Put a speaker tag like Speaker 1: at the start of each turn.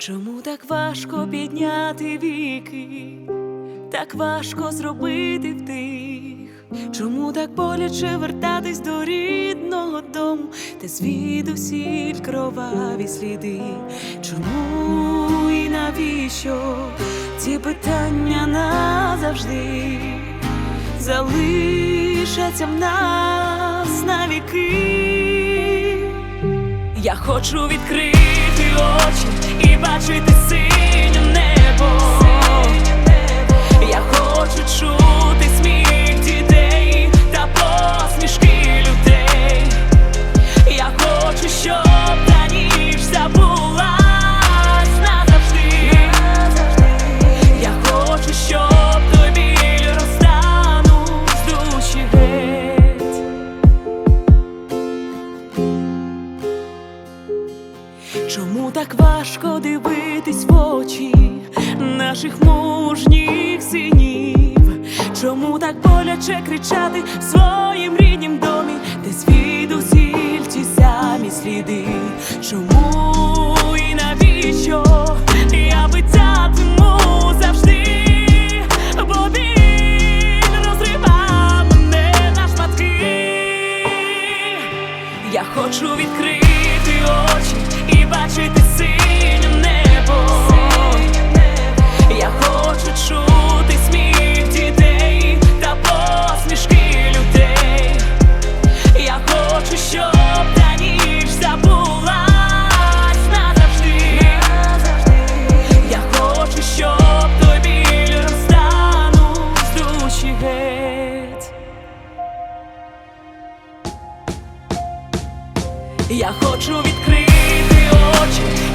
Speaker 1: Чому так важко підняти віки, так важко зробити вдих? Чому так боляче вертатись до рідного дому, де звідусіль кроваві сліди? Чому і навіщо ці питання назавжди залишаться в нас навіки? Я хочу відкрити очі і бачити синє небо. Чому так важко дивитись в очі наших мужніх синів? Чому так боляче кричати в своїм ріднім домі, де звідусіль ті самі сліди? Чому і навіщо я питатиму завжди? Бо біль розривав мене на шматки. Я хочу відкрити Я хочу відкрити очі